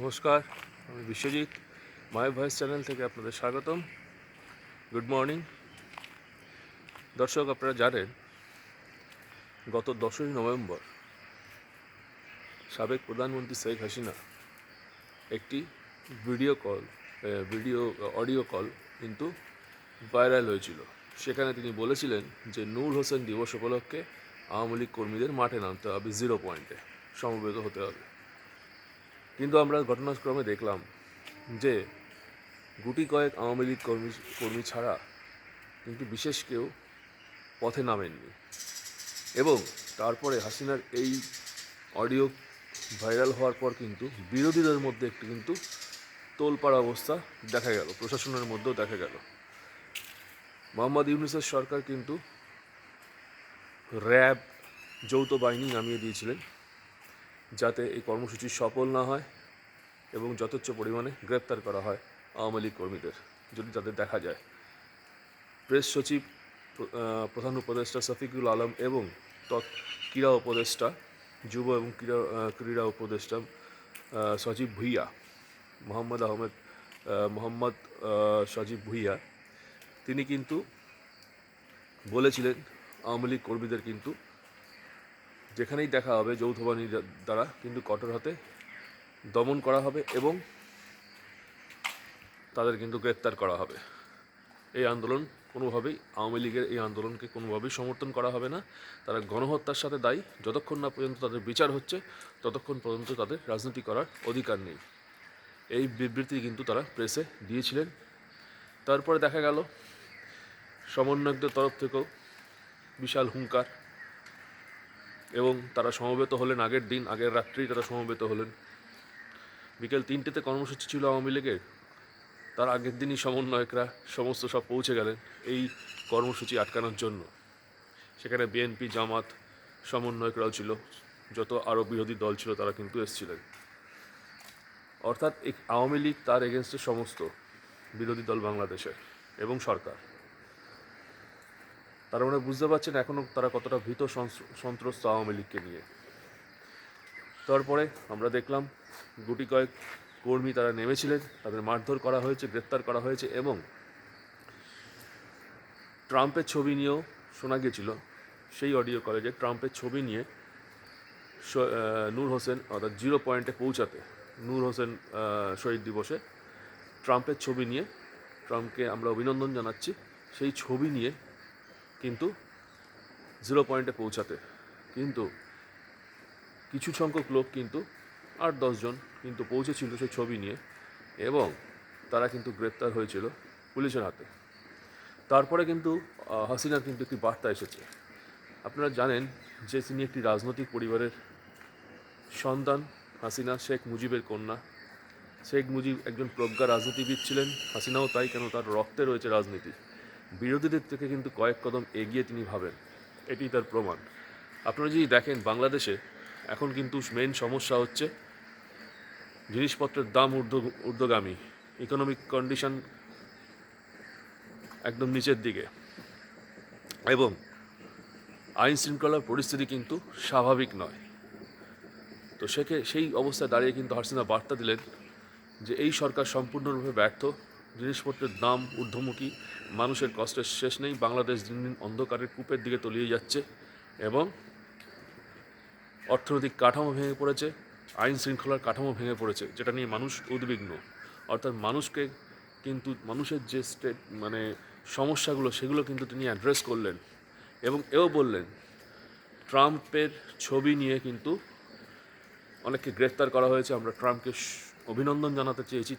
নমস্কার, আমি বিশ্বজিৎ মাই voice channel থেকে আপনাদের স্বাগতম। গুড মর্নিং দর্শক, আপনারা জানেন, গত দশই নভেম্বর সাবেক প্রধানমন্ত্রী শেখ হাসিনা একটি video call video, audio call কিন্তু ভাইরাল হয়েছিল। সেখানে তিনি বলেছিলেন যে নূর হোসেন দিবস উপলক্ষে আওয়ামী লীগ কর্মীদের মাঠে নামতে হবে, জিরো পয়েন্টে। সমবেত হতে হবে। কিন্তু আমরা ঘটনাক্রমে দেখলাম যে গুটি কয়েক আওয়ামী লীগ কর্মী কর্মী ছাড়া কিন্তু বিশেষ কেউ পথে নামেননি। এবং তারপরে হাসিনার এই অডিও ভাইরাল হওয়ার পর কিন্তু বিরোধীদের মধ্যে একটি কিন্তু তোলপাড়া অবস্থা দেখা গেল, প্রশাসনের মধ্যেও দেখা গেল। মোহাম্মদ ইউনুসের সরকার কিন্তু র্যাব, যৌথ বাহিনী নামিয়ে দিয়েছিলেন। যাতে এই কর্মসূচি সফল না হয় এবং যথেচ্ছ পরিমাণে গ্রেপ্তার করা হয় আওয়ামী লীগ কর্মীদের, যদি তাদের দেখা যায়। প্রেস সচিব প্রধান উপদেষ্টা শফিকুল আলম এবং তৎ, ক্রীড়া উপদেষ্টা, যুব এবং ক্রীড়া ক্রীড়া উপদেষ্টা সজীব ভুইয়া, মোহাম্মদ আহমেদ মোহাম্মদ সজীব ভুইয়া, তিনি কিন্তু বলেছিলেন, আওয়ামী লীগ কর্মীদের কিন্তু যেখানেই দেখা হবে যৌথ বাহিনীর দ্বারা কিন্তু কঠোর হাতে দমন করা হবে এবং তাদের কিন্তু গ্রেপ্তার করা হবে। এই আন্দোলন কোনোভাবেই, আওয়ামী লীগের এই আন্দোলনকে কোনোভাবেই সমর্থন করা হবে না। তারা গণহত্যার সাথে দায়ী। যতক্ষণ না পর্যন্ত তাদের বিচার হচ্ছে, ততক্ষণ পর্যন্ত তাদের রাজনীতি করার অধিকার নেই। এই বিবৃতি কিন্তু তারা প্রেসে দিয়েছিলেন। তারপরে দেখা গেল, সমন্বয়কদের তরফ থেকেও বিশাল হুঙ্কার এবং তারা সমবেত হলেন আগের দিন, আগের রাত্রেই তারা সমবেত হলেন। বিকেল তিনটেতে কর্মসূচি ছিল আওয়ামী লীগের। তার আগের দিনই সমন্বয়করা সমস্ত সব পৌঁছে গেলেন এই কর্মসূচি আটকানোর জন্য। সেখানে বিএনপি, জামাত, সমন্বয়করাও ছিল। যত আরও বিরোধী দল ছিল তারা কিন্তু এসেছিলেন। অর্থাৎ আওয়ামী লীগ তার এগেনস্টে সমস্ত বিরোধী দল বাংলাদেশের এবং সরকার। তারা মানে বুঝতে পারছেন এখনও তারা কতটা ভীত সন্ত্রস্ত আওয়ামী লীগকে নিয়ে। তারপরে আমরা দেখলাম গুটি কয়েক কর্মী তারা নেমেছিলেন, তাদের মারধর করা হয়েছে, গ্রেপ্তার করা হয়েছে এবং ট্রাম্পের ছবি নিয়েও শোনা গেছিল, সেই অডিও কলেজে ট্রাম্পের ছবি নিয়ে নূর হোসেন অর্থাৎ জিরো পয়েন্টে পৌঁছাতে, নূর হোসেন শহীদ দিবসে ট্রাম্পের ছবি নিয়ে, ট্রাম্পকে আমরা অভিনন্দন জানাচ্ছি, সেই ছবি নিয়ে কিন্তু জিরো পয়েন্টে পৌঁছাতে। কিন্তু কিছু সংখ্যক লোক কিন্তু আট দশজন কিন্তু পৌঁছেছিল সেই ছবি নিয়ে এবং তারা কিন্তু গ্রেপ্তার হয়েছিল পুলিশের হাতে। তারপরে কিন্তু হাসিনার কিন্তু একটি বার্তা এসেছে। আপনারা জানেন যে তিনি একটি রাজনৈতিক পরিবারের সন্তান, হাসিনা শেখ মুজিবের কন্যা। শেখ মুজিব একজন প্রজ্ঞা রাজনীতিবিদ ছিলেন, হাসিনাও তাই কেন তার রক্তে রয়েছে রাজনীতি। বিরোধীদের থেকে কিন্তু কয়েক কদম এগিয়ে তিনি ভাবেন। এটি তার প্রমাণ। আপনারা যদি দেখেন বাংলাদেশে এখন কিন্তু মেন সমস্যা হচ্ছে জিনিসপত্রের দাম ঊর্ধ্ব, ঊর্ধ্বগামী। ইকোনমিক কন্ডিশন একদম নিচের দিকে। এবং আইন শৃঙ্খলার পরিস্থিতি কিন্তু স্বাভাবিক নয়। তো সেকে, সেই অবস্থায় দাঁড়িয়ে কিন্তু হাসিনা বার্তা দিলেন যে এই সরকার সম্পূর্ণরূপে ব্যর্থ। জিনিসপত্রের দাম ঊর্ধ্বমুখী, মানুষের কষ্টের শেষ নেই, বাংলাদেশ দিন দিন অন্ধকারের কূপের দিকে তলিয়ে যাচ্ছে এবং অর্থনৈতিক কাঠামো ভেঙে পড়েছে, আইন শৃঙ্খলার কাঠামো ভেঙে পড়েছে, যেটা নিয়ে মানুষ উদ্বিগ্ন। অর্থাৎ মানুষকে কিন্তু, মানুষের যে স্টেট মানে সমস্যাগুলো, সেগুলো কিন্তু তিনি অ্যাড্রেস করলেন এবং এও বললেন, ট্রাম্পের ছবি নিয়ে কিন্তু অনেককে গ্রেফতার করা হয়েছে। আমরা ট্রাম্পকে অভিনন্দন জানাতে চেয়েছি।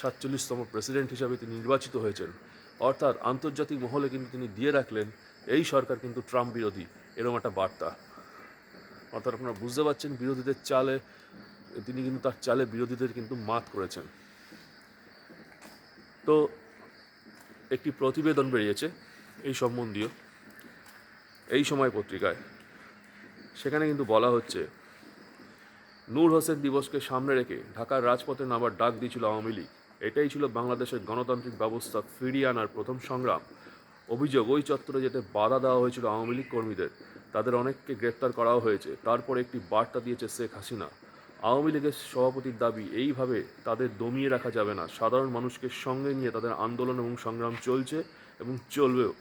সাতচল্লিশতম প্রেসিডেন্ট হিসাবে তিনি নির্বাচিত হয়েছেন। অর্থাৎ আন্তর্জাতিক মহলে কিন্তু তিনি দিয়ে রাখলেন, এই সরকার কিন্তু ট্রাম্প বিরোধী, এরকম একটা বার্তা। অর্থাৎ আপনারা বুঝতে পারছেন, বিরোধীদের চালে, তিনি কিন্তু তার চালে বিরোধীদের কিন্তু মাত করেছেন। তো একটি প্রতিবেদন বেরিয়েছে এই সম্বন্ধীয়, এই সময় পত্রিকায়। সেখানে কিন্তু বলা হচ্ছে, নূর হোসেন দিবসকে সামনে রেখে ঢাকার রাজপথে নামার ডাক দিয়েছিল আওয়ামী লীগ। এটাই ছিল বাংলাদেশের গণতান্ত্রিক ব্যবস্থা ফিরিয়ে আনার প্রথম সংগ্রাম। অভিযোগ, ওই চত্বরে যেতে বাধা দেওয়া হয়েছিল আওয়ামী লীগ কর্মীদের। তাদের অনেককে গ্রেপ্তার করাও হয়েছে। তারপর একটি বার্তা দিয়েছে শেখ হাসিনা। আওয়ামী লীগের সভাপতির দাবি এইভাবে তাদের দমিয়ে রাখা যাবে না। সাধারণ মানুষকে সঙ্গে নিয়ে তাদের আন্দোলন এবং সংগ্রাম চলছে এবং চলবেও।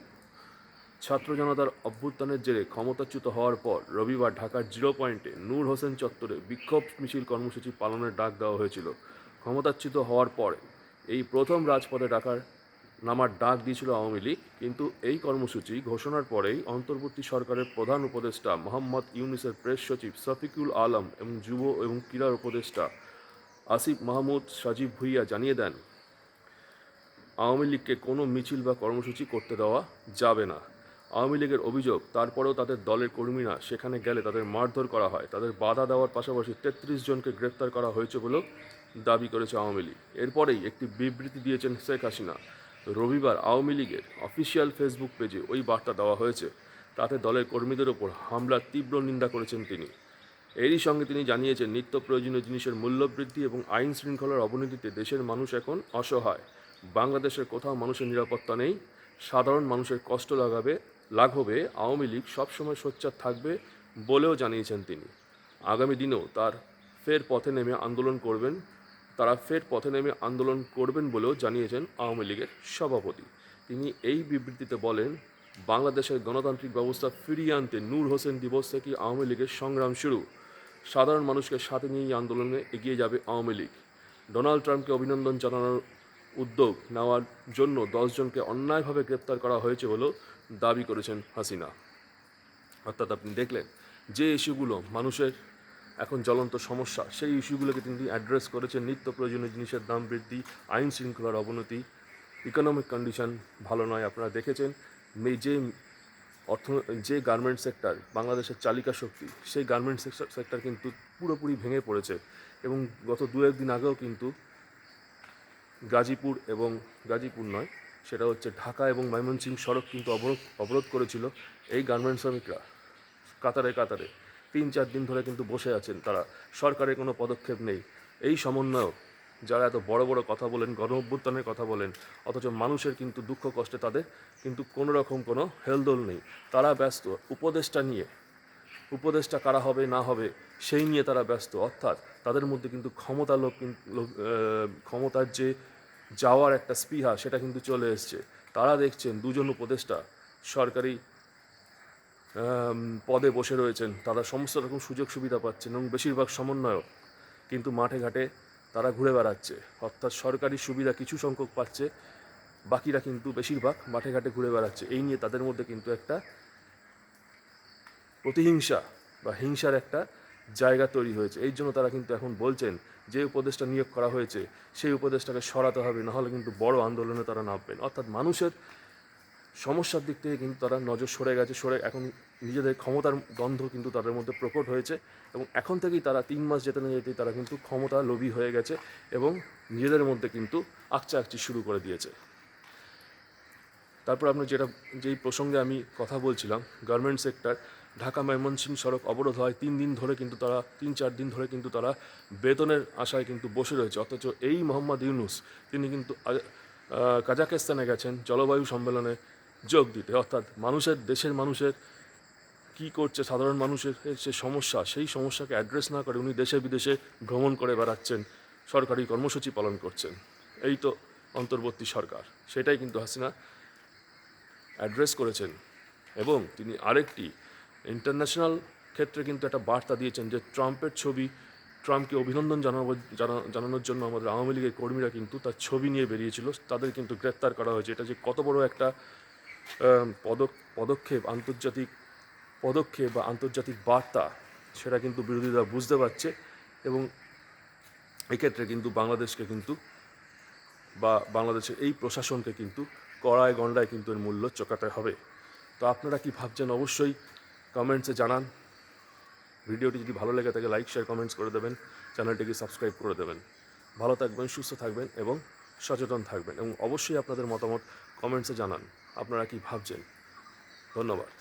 ছাত্র জনতার অভ্যুত্থানের জেরে ক্ষমতাচ্যুত হওয়ার পর রবিবার ঢাকার জিরো পয়েন্টে নূর হোসেন চত্বরে বিক্ষোভ মিছিল কর্মসূচি পালনের ডাক দেওয়া হয়েছিল। ক্ষমতাচ্যুত হওয়ার পর এই প্রথম রাজপথে ডাকার নামার ডাক দিয়েছিল আওয়ামী লীগ, কিন্তু এই কর্মসূচি ঘোষণার পরেই অন্তর্বর্তী সরকারের প্রধান উপদেষ্টা মোহাম্মদ ইউনিসের প্রেস সচিব শফিকুল আলম এবং যুব এবং ক্রীড়া উপদেষ্টা আসিফ মাহমুদ সাজিব ভুইয়া জানিয়ে দেন, আওয়ামী লীগকে কোনো মিছিল বা কর্মসূচি করতে দেওয়া যাবে না। আওয়ামী লীগের অভিযোগ, তারপরেও তাদের দলের কর্মীরা সেখানে গেলে তাদের মারধর করা হয়। তাদের বাধা দেওয়ার পাশাপাশি তেত্রিশ জনকে গ্রেপ্তার করা হয়েছে বলেও দাবি করেছে আওয়ামী লীগ। এরপরেই একটি বিবৃতি দিয়েছেন শেখ হাসিনা। রবিবার আওয়ামী লীগের অফিসিয়াল ফেসবুক পেজে ওই বার্তা দেওয়া হয়েছে। তাতে দলের কর্মীদের ওপর হামলার তীব্র নিন্দা করেছেন তিনি। এরই সঙ্গে তিনি জানিয়েছেন, নিত্য প্রয়োজনীয় জিনিসের মূল্যবৃদ্ধি এবং আইন শৃঙ্খলার অবনতিতে দেশের মানুষ এখন অসহায়। বাংলাদেশের কোথাও মানুষের নিরাপত্তা নেই। সাধারণ মানুষের কষ্ট লাগাবে লাঘবে আওয়ামী লীগ সবসময় সোচ্চার থাকবে বলেও জানিয়েছেন তিনি। আগামী দিনেও তার ফের পথে নেমে আন্দোলন করবেন, তারা ফের পথে নেমে আন্দোলন করবেন বলেও জানিয়েছেন আওয়ামী লীগের সভাপতি। তিনি এই বিবৃতিতে বলেন, বাংলাদেশের গণতান্ত্রিক ব্যবস্থা ফিরিয়ে আনতে নূর হোসেন দিবস থেকে আওয়ামী লীগের সংগ্রাম শুরু। সাধারণ মানুষকে সাথে নিয়ে এই আন্দোলনে এগিয়ে যাবে আওয়ামী লীগ। ডোনাল্ড ট্রাম্পকে অভিনন্দন জানানোর উদ্যোগ নেওয়ার জন্য দশজনকে অন্যায়ভাবে গ্রেপ্তার করা হয়েছে বলেও দাবি করেছেন হাসিনা। অর্থাৎ আপনি দেখলেন, যে ইস্যুগুলো মানুষের এখন জ্বলন্ত সমস্যা, সেই ইস্যুগুলোকে তিনি অ্যাড্রেস করেছেন নিত্য প্রয়োজনীয় জিনিসের দাম বৃদ্ধি, আইন শৃঙ্খলার অবনতি। ইকোনমিক কন্ডিশন ভালো নয়, আপনারা দেখেছেন যে অর্থ যে গার্মেন্ট সেক্টর বাংলাদেশের চালিকা শক্তি, সেই গার্মেন্ট সেক্টর কিন্তু পুরোপুরি ভেঙে পড়েছে। এবং গত দু একদিন আগেও কিন্তু গাজীপুর এবং গাজীপুর নয় সেটা হচ্ছে ঢাকা এবং ময়মনসিংহ সড়ক কিন্তু অবরোধ অবরোধ করেছিল এই গার্মেন্ট শ্রমিকরা, কাতারে কাতারে। তিন, চার দিন ধরে কিন্তু বসে আছেন তারা। সরকারের কোনো পদক্ষেপ নেই। এই সমন্বয়ক, যারা এত বড় বড় কথা বলেন, গণ অভ্যুত্থানের কথা বলেন, অথচ মানুষের কিন্তু দুঃখ কষ্টে তাদের কিন্তু কোনো রকম কোনো হেলদোল নেই। তারা ব্যস্ত। উপদেশটা নিয়ে উপদেশটা কারা হবে, না হবে, সেই নিয়ে তারা ব্যস্ত। অর্থাৎ তাদের মধ্যে কিন্তু ক্ষমতা লোক ক্ষমতার যে যাওয়ার একটা স্পৃহা, সেটা কিন্তু চলে এসছে। তারা দেখছেন দুজন উপদেষ্টা সরকারি পদে বসে রয়েছেন। তারা সমস্ত রকম সুযোগ সুবিধা পাচ্ছেন এবং বেশিরভাগ সমন্বয়ক। কিন্তু মাঠে ঘাটে তারা ঘুরে বেড়াচ্ছে। অর্থাৎ সরকারি সুবিধা কিছু সংখ্যক পাচ্ছে, বাকিরা কিন্তু বেশিরভাগ মাঠে ঘাটে ঘুরে বেড়াচ্ছে। এই নিয়ে তাদের মধ্যে কিন্তু একটা প্রতিহিংসা বা হিংসার একটা জায়গা তৈরি হয়েছে। এই জন্য তারা কিন্তু এখন বলছেন যে উপদেশটা নিয়োগ করা হয়েছে, সেই উপদেশটাকে সরাতে হবে, নাহলে কিন্তু বড় আন্দোলনে তারা নামবেন। অর্থাৎ মানুষের সমস্যার দিক থেকে কিন্তু তারা নজর সরে গেছে, সরে এখন নিজেদের ক্ষমতার গন্ধ কিন্তু তাদের মধ্যে প্রকট হয়েছে এবং এখন থেকেই তারা তিন মাস যেতে না যেতেই তারা কিন্তু ক্ষমতা লোভী হয়ে গেছে এবং নিজেদের মধ্যে কিন্তু আকচা আকচি শুরু করে দিয়েছে। তারপর আপনার যেটা, যেই প্রসঙ্গে আমি কথা বলছিলাম গার্মেন্ট সেক্টর ঢাকা ময়মনসিংহ সড়ক অবরোধ হয়। তিন দিন ধরে কিন্তু তারা, তিন, চার দিন ধরে কিন্তু তারা বেতনের আশায় কিন্তু বসে রয়েছে। অথচ এই মোহাম্মদ ইউনুস, তিনি কিন্তু কাজাকিস্তানে গেছেন জলবায়ু সম্মেলনে যোগ দিতে। অর্থাৎ মানুষের, দেশের মানুষের কি করছে, সাধারণ মানুষের যে সমস্যা, সেই সমস্যাকে অ্যাড্রেস না করে উনি দেশে বিদেশে ভ্রমণ করে বেড়াচ্ছেন, সরকারি কর্মসূচি পালন করছেন। এই তো অন্তর্বর্তী সরকার। সেটাই কিন্তু হাসিনা অ্যাড্রেস করেছেন। এবং তিনি আরেকটি ইন্টারন্যাশনাল ক্ষেত্রে কিন্তু একটা বার্তা দিয়েছেন যে ট্রাম্পের ছবি, ট্রাম্পকে অভিনন্দন জানাব জানানোর জন্য আমাদের আওয়ামী লীগের কর্মীরা কিন্তু তার ছবি নিয়ে বেরিয়েছিল। তাদের কিন্তু গ্রেপ্তার করা হয়েছে। এটা যে কত বড় একটা পদক পদক্ষেপ, আন্তর্জাতিক পদক্ষেপ বা আন্তর্জাতিক বার্তা, সেটা কিন্তু বিরোধীরা বুঝতে পারছে এবং এক্ষেত্রে কিন্তু বাংলাদেশকে কিন্তু বা বাংলাদেশের এই প্রশাসনকে কিন্তু কড়ায় গণ্ডায় কিন্তু এর মূল্য চোকাতে হবে। তো আপনারা কি ভাবছেন? অবশ্যই কমেন্টসে জানান। ভিডিওটি যদি ভালো লেগে থাকে লাইক শেয়ার কমেন্টস করে দেবেন। চ্যানেলটিকে সাবস্ক্রাইব করে দেবেন। ভালো থাকবেন, সুস্থ থাকবেন এবং সচেতন থাকবেন এবং অবশ্যই আপনাদের মতামত কমেন্টসে জানান। আপনারা কি ভাবছেন? ধন্যবাদ।